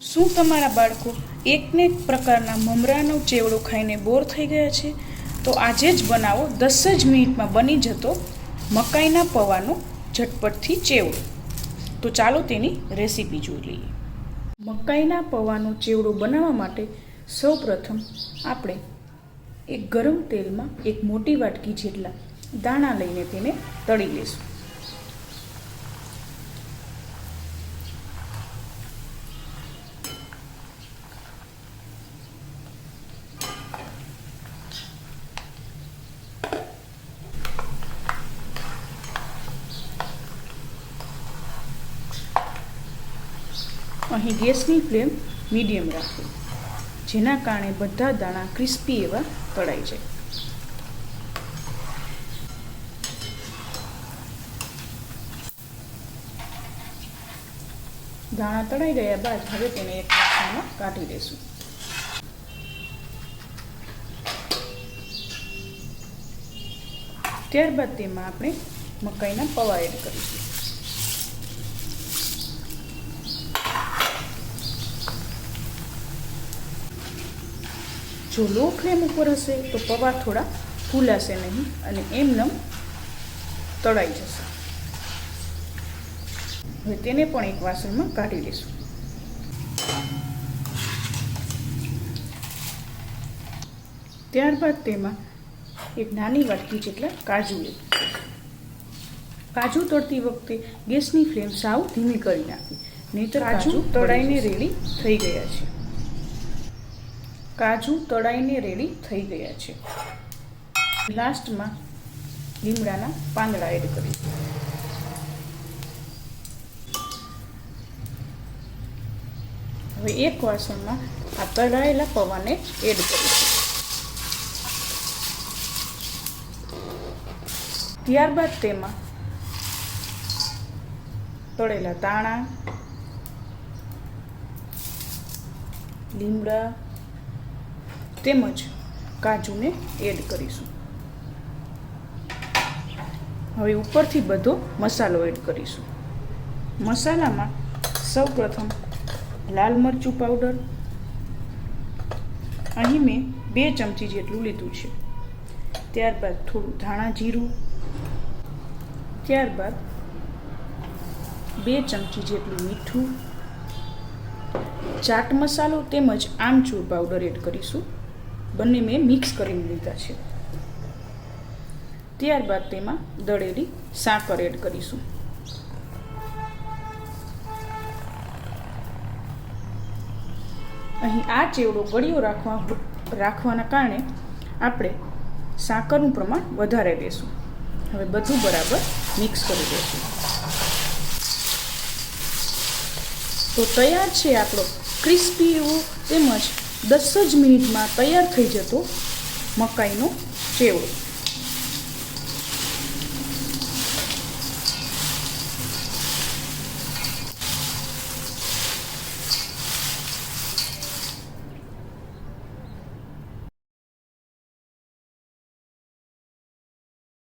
શું તમારા બાળકો એકને એક પ્રકારના મમરાનો ચેવડો ખાઈને બોર થઈ ગયા છે? તો આજે જ બનાવો દસ જ મિનિટમાં બની જતો મકાઈના પૌવાનો ઝટપટથી ચેવડો. તો ચાલો તેની રેસીપી જોઈ લઈએ. મકાઈના પૌવાનો ચેવડો બનાવવા માટે સૌપ્રથમ આપણે એક ગરમ તેલમાં એક મોટી વાટકી જેટલા દાણા લઈને તેને તળી લેશું. અહીં ગેસની ફ્લેમ મીડિયમ રાખવી જેના કારણે બધા દાણા ક્રિસ્પી એવા તળાઈ જાય. દાણા તળાઈ ગયા બાદ હવે તેને એક વાસણમાં કાઢી દેશું ત્યારબાદ તેમાં આપણે મકાઈના પૌવા એડ કરીશું. જો લો ફ્લેમ ઉપર હશે તો પૌવા થોડા ફૂલાશે નહીં અને એમનેમ તળાઈ જશે. હવે તેને પણ એક વાસણમાં કાઢી લઈશું ત્યારબાદ તેમાં એક નાની વાટકી જેટલા કાજુ લે કાજુ તળતી વખતે ગેસની ફ્લેમ સાવ ધીમી કરી નાખી નહીં તો કાજુ તળાઈને રેડી થઈ ગયા છે. કાજુ તળાઈને રેડી થઈ ગયા છે. લાસ્ટમાં લીમડાના પાંદડા એડ કરીશું. હવે એક વાસણમાં આ તળાયેલા પૌવાને એડ કરીશું. ત્યારબાદ તેમાં તળેલા તાણા લીમડા તેમજ કાજુને એડ કરીશું. હવે ઉપરથી બધો મસાલો એડ કરીશું. મસાલામાં સૌપ્રથમ લાલ મરચું પાવડર. અહીં મેં બે ચમચી જેટલું લીધું છે. ત્યારબાદ થોડું ધાણા જીરું. ત્યારબાદ બે ચમચી જેટલું મીઠું. ચાટ મસાલો તેમજ આમચૂર પાવડર એડ કરીશું. બંને મેં મિક્સ કરીને લીધા છે. ત્યારબાદ તેમાં દળેલી સાકર એડ કરીશું. અહીં આ ચેવડો ગળ્યો રાખવા રાખવાના કારણે આપણે સાકરનું પ્રમાણ વધારે દેશું હવે બધું બરાબર મિક્સ કરી દઈશું તો તૈયાર છે આપણો ક્રિસ્પી એવો તેમજ દસ જ મિનિટમાં તૈયાર થઈ જતો મકાઈનો ચેવડો.